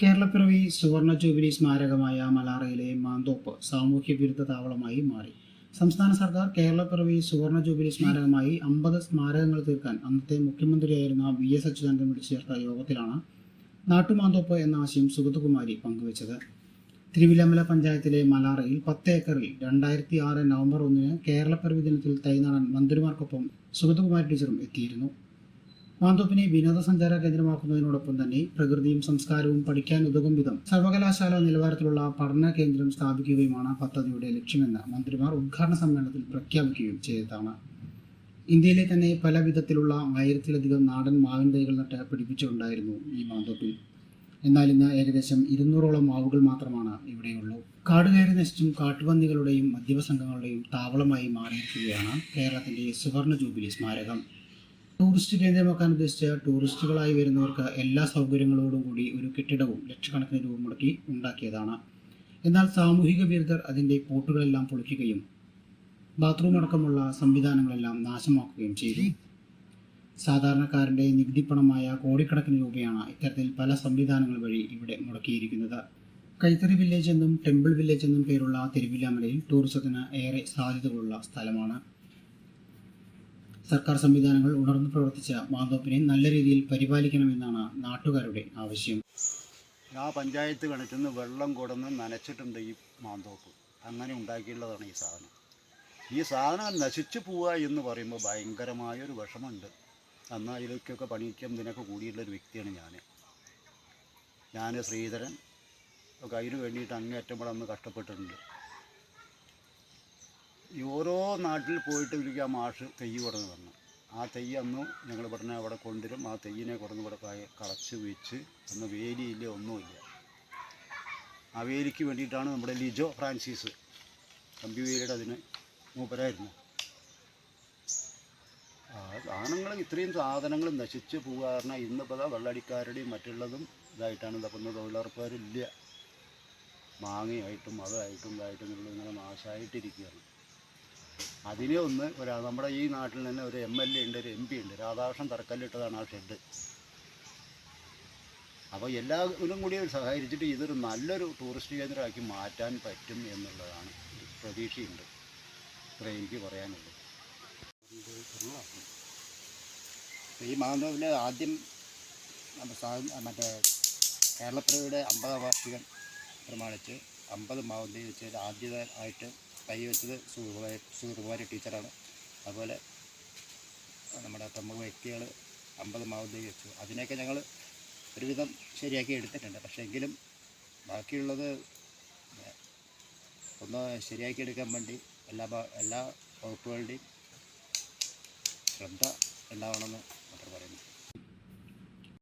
കേരളപ്പിറവി സുവർണ ജൂബിലി സ്മാരകമായ മലാറയിലെ മാന്തോപ്പ് സാമൂഹ്യ വിരുദ്ധ താവളമായി മാറി. സംസ്ഥാന സർക്കാർ കേരളപ്പിറവി സുവർണ ജൂബിലി സ്മാരകമായി അമ്പത് സ്മാരകങ്ങൾ തീർക്കാൻ അന്നത്തെ മുഖ്യമന്ത്രിയായിരുന്ന വി എസ് അച്യുതാനന്ദൻ വിളിച്ചു ചേർത്ത യോഗത്തിലാണ് നാട്ടുമാന്തോപ്പ് എന്ന ആശയം സുഗതകുമാരി പങ്കുവച്ചത്. തിരുവില്ലമല പഞ്ചായത്തിലെ മലാറയിൽ പത്ത് ഏക്കറിൽ രണ്ടായിരത്തി ആറ് നവംബർ ഒന്നിന് കേരളപ്പിറവി ദിനത്തിൽ തൈ നടാൻ മന്ത്രിമാർക്കൊപ്പം സുഗതകുമാരി ടീച്ചറും എത്തിയിരുന്നു. മാന്തോപ്പിനെ വിനോദസഞ്ചാര കേന്ദ്രമാക്കുന്നതിനോടൊപ്പം തന്നെ പ്രകൃതിയും സംസ്കാരവും പഠിക്കാൻ ഉതകും വിധം സർവകലാശാല നിലവാരത്തിലുള്ള പഠന കേന്ദ്രം സ്ഥാപിക്കുകയുമാണ് പദ്ധതിയുടെ ലക്ഷ്യമെന്ന് മന്ത്രിമാർ ഉദ്ഘാടന സമ്മേളനത്തിൽ പ്രഖ്യാപിക്കുകയും ചെയ്തതാണ്. ഇന്ത്യയിലെ തന്നെ പല വിധത്തിലുള്ള ആയിരത്തിലധികം നാടൻ മാവിൻ തൈകൾ നട്ട് പിടിപ്പിച്ചിട്ടുണ്ടായിരുന്നു ഈ മാന്തോപ്പിൽ എന്നാൽ ഇന്ന് ഏകദേശം ഇരുന്നൂറോളം മാവുകൾ മാത്രമാണ് ഇവിടെയുള്ളൂ. കാട് കയറി നശിച്ചും കാട്ടുപന്നികളുടെയും മദ്യപ സംഘങ്ങളുടെയും താവളമായി മാറിയിരിക്കുകയാണ് കേരളത്തിന്റെ സുവർണ ജൂബിലി സ്മാരകം. ടൂറിസ്റ്റ് കേന്ദ്രമാക്കാൻ ഉദ്ദേശിച്ച ടൂറിസ്റ്റുകളായി വരുന്നവർക്ക് എല്ലാ സൗകര്യങ്ങളോടും കൂടി ഒരു കെട്ടിടവും ലക്ഷക്കണക്കിന് രൂപ മുടക്കി ഉണ്ടാക്കിയതാണ്. എന്നാൽ സാമൂഹിക വിരുദ്ധർ അതിന്റെ പൂട്ടുകളെല്ലാം പൊളിക്കുകയും ബാത്റൂം അടക്കമുള്ള സംവിധാനങ്ങളെല്ലാം നാശമാക്കുകയും ചെയ്തു. സാധാരണക്കാരന്റെ നികുതിപ്പണമായ കോടിക്കണക്കിന് രൂപയാണ് ഇത്തരത്തിൽ പല സംവിധാനങ്ങൾ വഴി ഇവിടെ മുടക്കിയിരിക്കുന്നത്. കൈത്തറി വില്ലേജ് എന്നും ടെമ്പിൾ വില്ലേജ് എന്നും പേരുള്ള തിരുവില്ലാമലയിൽ ടൂറിസത്തിന് ഏറെ സാധ്യതകളുള്ള സ്ഥലമാണ്. സർക്കാർ സംവിധാനങ്ങൾ ഉണർന്നു പ്രവർത്തിച്ച മാന്തോപ്പിനെ നല്ല രീതിയിൽ പരിപാലിക്കണമെന്നാണ് നാട്ടുകാരുടെ ആവശ്യം. ആ പഞ്ചായത്ത് കിണറ്റിന്ന് വെള്ളം കൊടുന്ന് നനച്ചിട്ടുണ്ട് ഈ മാന്തോപ്പ് അങ്ങനെ ഉണ്ടാക്കിയുള്ളതാണ് ഈ സാധനം. ഈ സാധനം നശിച്ചു പോവുക എന്ന് പറയുമ്പോൾ ഭയങ്കരമായൊരു വിഷമമുണ്ട്. അന്ന് അതിലേക്കൊക്കെ പണിക്കും ഇതിനൊക്കെ കൂടിയുള്ളൊരു വ്യക്തിയാണ് ഞാൻ. ഞാൻ ശ്രീധരൻ. ഒക്കെ അതിന് വേണ്ടിയിട്ട് അങ്ങേറ്റം കൂടെ അന്ന് കഷ്ടപ്പെട്ടിട്ടുണ്ട്. ഈ ഓരോ നാട്ടിൽ പോയിട്ട് ഇവർക്ക് ആ മാഷ് തെയ്യ് കുറഞ്ഞ് തന്നു ആ തെയ്യ് അന്ന് ഞങ്ങൾ പറഞ്ഞ അവിടെ കൊണ്ടുവരും. ആ തെയ്യിനെ കുറഞ്ഞ് ഇവിടെ കളച്ച് വെച്ച് അന്ന് വേലിയില്ല ഒന്നുമില്ല. ആ വേലിക്ക് വേണ്ടിയിട്ടാണ് നമ്മുടെ ലിജോ ഫ്രാൻസിസ് കമ്പി വേലിയുടെ അതിന് മൂപ്പരായിരുന്നു ആ സാധനങ്ങൾ ഇത്രയും സാധനങ്ങൾ നശിച്ച് പോവുക കാരണം ഇന്നിപ്പോൾ വെള്ളടിക്കാരുടെയും മറ്റുള്ളതും ഇതായിട്ടാണ്. ഇതപ്പം തൊഴിലുറപ്പുകാരില്ല. മാങ്ങയായിട്ടും അതായിട്ടും ഇതായിട്ടും ഇവിടെ ഇങ്ങനെ നാശമായിട്ടിരിക്കുകയാണ് അതിനെ ഒന്ന് ഒരു നമ്മുടെ ഈ നാട്ടിൽ തന്നെ ഒരു എം എൽ എ ഉണ്ട് ഒരു എം പി ഉണ്ട്. രാധാകൃഷ്ണൻ തറക്കല്ലിട്ടതാണ് ആ ഷെഡ്. അപ്പോൾ എല്ലാവരും കൂടി സഹകരിച്ചിട്ട് ഇതൊരു നല്ലൊരു ടൂറിസ്റ്റ് കേന്ദ്രമാക്കി മാറ്റാൻ പറ്റും എന്നുള്ളതാണ് പ്രതീക്ഷയുണ്ട്. ഇത്രയും എനിക്ക് പറയാനുള്ളത്. ഈ മാന്തോവിൽ ആദ്യം മറ്റേ കേരളപ്പിറവിയുടെ അമ്പതാം വാർഷികം പ്രമാണിച്ച് അമ്പത് മാവന്തി വെച്ചാൽ ആദ്യതായിട്ട് തൈ വെച്ചത് സുകുമാരി സുകുമാരി ടീച്ചറാണ്. അതുപോലെ നമ്മുടെ പ്രമുഖ വ്യക്തികൾ അമ്പത് മാവത്തേക്ക് വെച്ചു അതിനെയൊക്കെ ഞങ്ങൾ ഒരുവിധം ശരിയാക്കി എടുത്തിട്ടുണ്ട്. പക്ഷേ എങ്കിലും ബാക്കിയുള്ളത് ഒന്ന് ശരിയാക്കി എടുക്കാൻ വേണ്ടി എല്ലാ എല്ലാ വകുപ്പുകളുടെയും ശ്രദ്ധ ഉണ്ടാവണമെന്ന് മാത്രം പറയുന്നു.